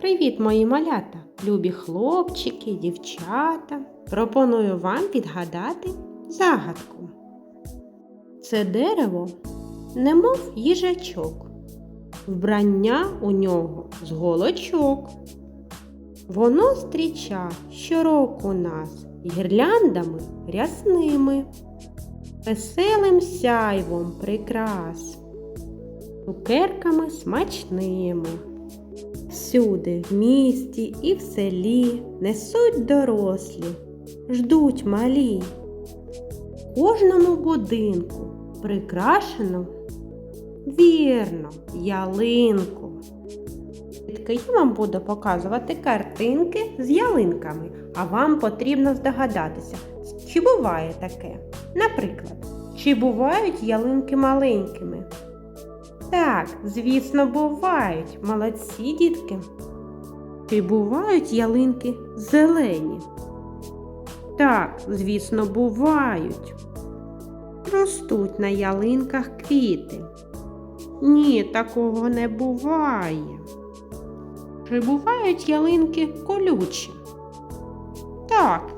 Привіт, мої малята, любі хлопчики, дівчата. Пропоную вам відгадати загадку. Це дерево, немов їжачок, вбрання у нього з голочок. Воно зустріча щороку нас гірляндами рясними, веселим сяйвом прикрас, цукерками смачними. Всюди, в місті і в селі несуть дорослі, ждуть малі. Кожному будинку прикрашено вірно ялинку. Я вам буду показувати картинки з ялинками, а вам потрібно здогадатися, чи буває таке. Наприклад, чи бувають ялинки маленькими? Так, звісно, бувають. Молодці, дітки. Чи бувають ялинки зелені? Так, звісно, бувають. Ростуть на ялинках квіти. Ні, такого не буває. Чи бувають ялинки колючі? Так,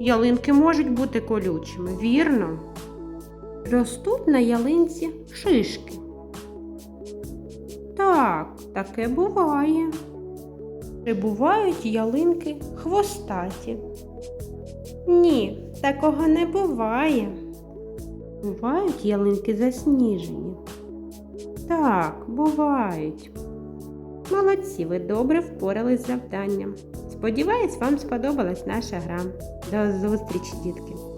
ялинки можуть бути колючими, вірно. Ростуть на ялинці шишки. Так, таке буває. Чи бувають ялинки хвостаті? Ні, такого не буває. Бувають ялинки засніжені. Так, бувають. Молодці, ви добре впорались з завданням. Сподіваюсь, вам сподобалась наша гра. До зустрічі, дітки!